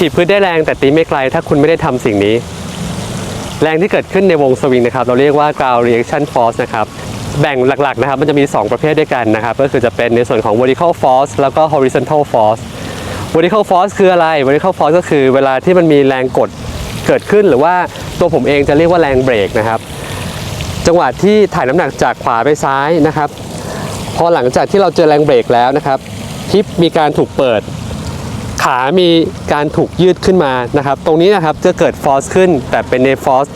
ถีบพื้นได้แรงแต่ตีไม่ไกล ถ้าคุณไม่ได้ทำสิ่งนี้ แรงที่เกิดขึ้นในวงสวิงนะครับ เราเรียกว่า ground reaction force นะครับแบ่งหลักๆนะครับมันจะมี 2 ประเภทด้วยกันนะครับ ก็คือจะเป็นในส่วนของ vertical force แล้วก็ horizontal force vertical force คืออะไร vertical force ก็คือเวลาที่มันมีแรงกดเกิดขึ้น หรือว่าตัวผมเองจะเรียกว่าแรงเบรกนะครับ จังหวะที่ถ่ายน้ำหนักจากขวาไปซ้ายนะครับ พอหลังจากที่เราเจอแรงเบรกแล้วนะครับฮิปมีการถูกเปิด ขามีการถูกยืดขึ้นมานะครับ ตรงนี้นะครับจะเกิดฟอสขึ้น แต่เป็นในฟอส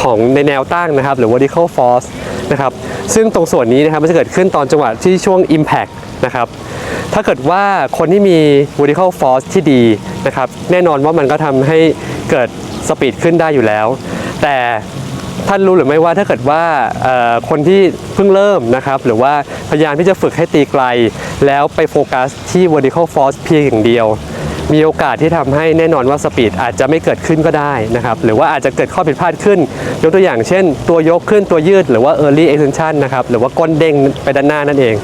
ของในแนวตั้งนะครับ หรือ vertical force นะครับ ซึ่งตรงส่วนนี้นะครับมันจะเกิดขึ้นตอนจังหวะที่ช่วง impact นะครับ ถ้าเกิดว่าคนที่มี vertical force ที่ดีนะครับ แน่นอนว่ามันก็ทำให้เกิดสปีดขึ้นได้อยู่แล้ว แต่ท่านรู้หรือไม่ว่าถ้าเกิดว่าคนที่เพิ่งเริ่มนะครับ หรือว่าพยายามที่จะฝึกให้ตีไกล แล้วไปโฟกัสที่ vertical force เพียงอย่างเดียว มีโอกาสที่ทำให้แน่นอนว่าสปีดอาจจะไม่เกิดขึ้นก็ได้นะครับหรือว่าอาจจะเกิดข้อผิดพลาดขึ้น ยกตัวอย่างเช่น ตัวยกขึ้นตัวยืดหรือว่า early extension นะครับหรือว่าก้นเด้งไปด้านหน้านั่นเอง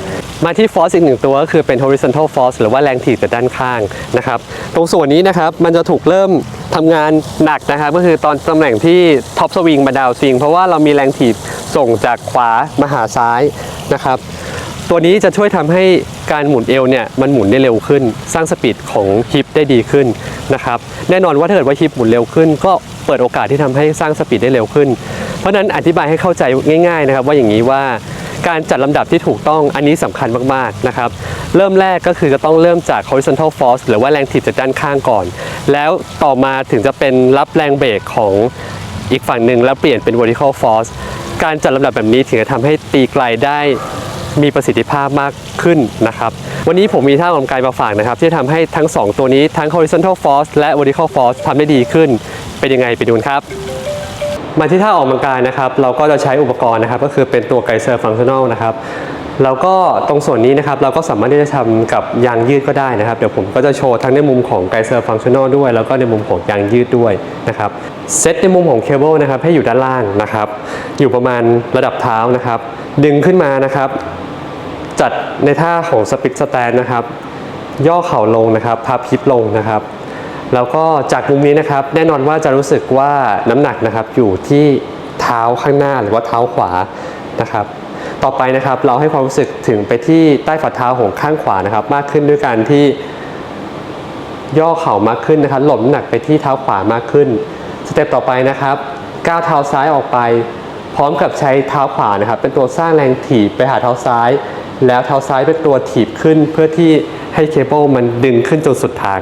มาที่ force อีกหนึ่งตัวก็คือเป็น horizontal force หรือว่าแรงถีบจากด้านข้างนะครับตรงส่วนนี้นะครับมันจะถูกเริ่มทำงานหนักนะครับก็คือตอนตำแหน่งที่ top swing มา down swing เพราะว่าเรามีแรงถีบส่งจากขวามาหาซ้ายนะครับ ตัวนี้จะช่วยทำให้การหมุนเอวเนี่ยมันหมุนได้เร็วขึ้น สร้างสปีดของฮิปได้ดีขึ้นนะครับแน่นอนว่าถ้าเกิดว่าฮิปหมุนเร็วขึ้น ก็เปิดโอกาสที่ทำให้สร้างสปีดได้เร็วขึ้น เพราะฉะนั้นอธิบายให้เข้าใจง่าย ๆนะครับ ว่าอย่างนี้ว่าการจัดลำดับที่ถูกต้องอันนี้สำคัญมากๆนะครับ เริ่มแรกก็คือจะต้องเริ่มจาก horizontal force หรือว่าแรงถีบจากด้านข้างก่อน แล้วต่อมาถึงจะเป็นรับแรงเบรกของอีกฝั่งหนึ่งแล้วเปลี่ยนเป็น vertical force การจัดลำดับแบบนี้ถึงจะทำให้ตีไกลได้ มีประสิทธิภาพมากขึ้นนะครับ วันนี้ผมมีท่าออกกำลังกายมาฝากนะครับ ที่ทำให้ทั้ง 2 ตัวนี้ทั้ง horizontal force และ vertical force ทำได้ดีขึ้น เป็นยังไงไปดูครับมาที่ท่าออกกำลังกายนะครับ เราก็จะใช้อุปกรณ์นะครับ ก็คือเป็นตัวไกเซอร์ฟังชั่นอลนะครับ แล้วก็ตรงส่วนนี้นะครับเราก็สามารถที่จะทำกับยางยืดก็ได้นะครับ เดี๋ยวผมก็จะโชว์ทั้งในมุมของไกเซอร์ฟังชั่นอลด้วย แล้วก็ในมุมของยางยืดด้วยนะครับเซตในมุมของเคเบิลนะครับให้อยู่ด้านล่างนะครับ อยู่ประมาณระดับเท้านะครับ ดึงขึ้นมานะครับ จัดในท่าของสปิดสแตนนะครับ ย่อเข่าลงนะครับ พับฮิปลงนะครับแล้วก็จากมุมนี้นะครับแน่นอนว่าจะรู้สึกว่าน้ำหนักนะครับอยู่ที่เท้าข้างหน้าหรือว่าเท้าขวานะครับ ต่อไปนะครับเราให้ความรู้สึกถึงไปที่ใต้ฝ่าเท้าของข้างขวานะครับ มากขึ้นด้วยการที่ย่อเข่ามากขึ้นนะครับ หล่นหนักไปที่เท้าขวามากขึ้น สเต็ปต่อไปนะครับก้าวเท้าซ้ายออกไป พร้อมกับใช้เท้าขวานะครับ เป็นตัวสร้างแรงถีบไปหาเท้าซ้าย แล้วเท้าซ้ายเป็นตัวถีบขึ้นเพื่อที่ให้เคเบิลมันดึงขึ้นจนสุดทาง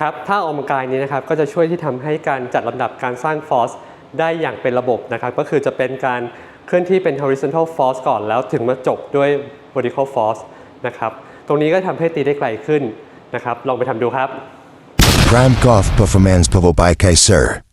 ครับถ้าออกกำลังกายนี้นะครับก็จะช่วยที่ทำให้การจัดลำดับการสร้างฟอสได้อย่างเป็นระบบนะครับ ก็คือจะเป็นการเคลื่อนที่เป็น horizontal force ก่อนแล้วถึงมาจบด้วย vertical force นะครับ ตรงนี้ก็ทำให้ตีได้ไกลขึ้นนะครับ ลองไปทำดูครับ Prime Golf Performance Powered by Kaiser